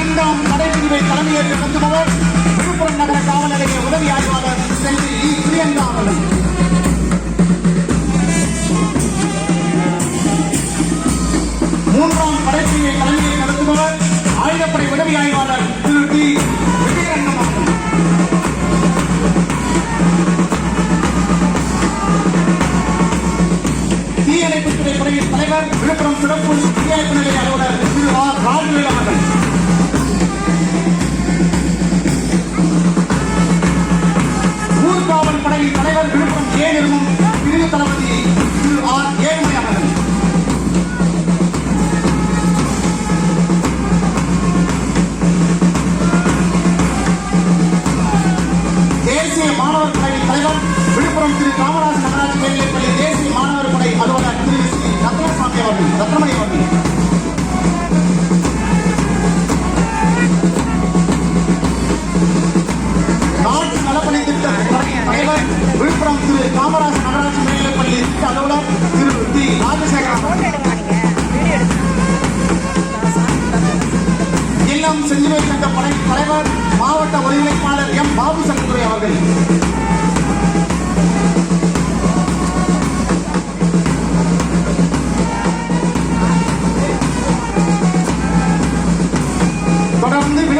இரண்டாம் நடைபிரிவை தலைமையேற்று நடத்துபவர் விழுப்புரம் நகர காவல் நிலைய உதவி ஆய்வாளர் செல்வி இ. பிரியங்கா அவர்கள் மூன்றாம் படைப்பிரிவை தலைமையை நடத்துபவர் ஆயுதப்படை உதவி ஆய்வாளர் திரு டி. விஜயரங்கம் அவர்கள் தீயணைப்புத்துறை படையின் தலைவர் விழுப்புரம் சிறப்பு தீயணைப்பு நிலைய அலுவலர் திரு ஆர். ராஜவேல் அவர்கள். விழுப்புரம் திரு காமராஜ் நகராட்சி மேல்நிலைப்பள்ளி அலுவலர் திரு டி. ராஜசேகரன். இல்லம் செஞ்சிலை சங்க படை தலைவர் மாவட்ட ஒருங்கிணைப்பாளர் எம். பாபு சங்கத்துறை அவர்கள். தொடர்ந்து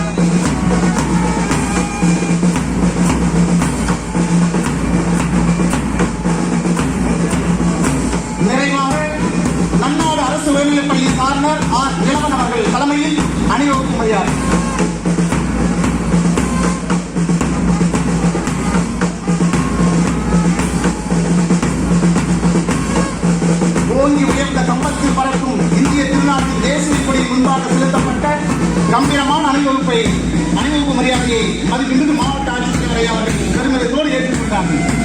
அரசு உயர்நிலைப்பள்ளி சாரணர் ஆர். இளவன் அவர்கள் தலைமையில் அணிவகுப்பு மரியாதை. ஓங்கி உயர்ந்த கம்பத்தில் பறக்கும் இந்திய திருநாட்டின் தேசிய கொடி முன்பாக செலுத்தப்பட்ட கம்பீரமான அணிவகுப்பை அணிவகுப்பு மரியாதையை மதிப்பிருந்து மாவட்ட ஆட்சித்தலைவரை அவர்கள் பெருமிதத்தோடு ஏற்றுக்கொண்டார்கள்.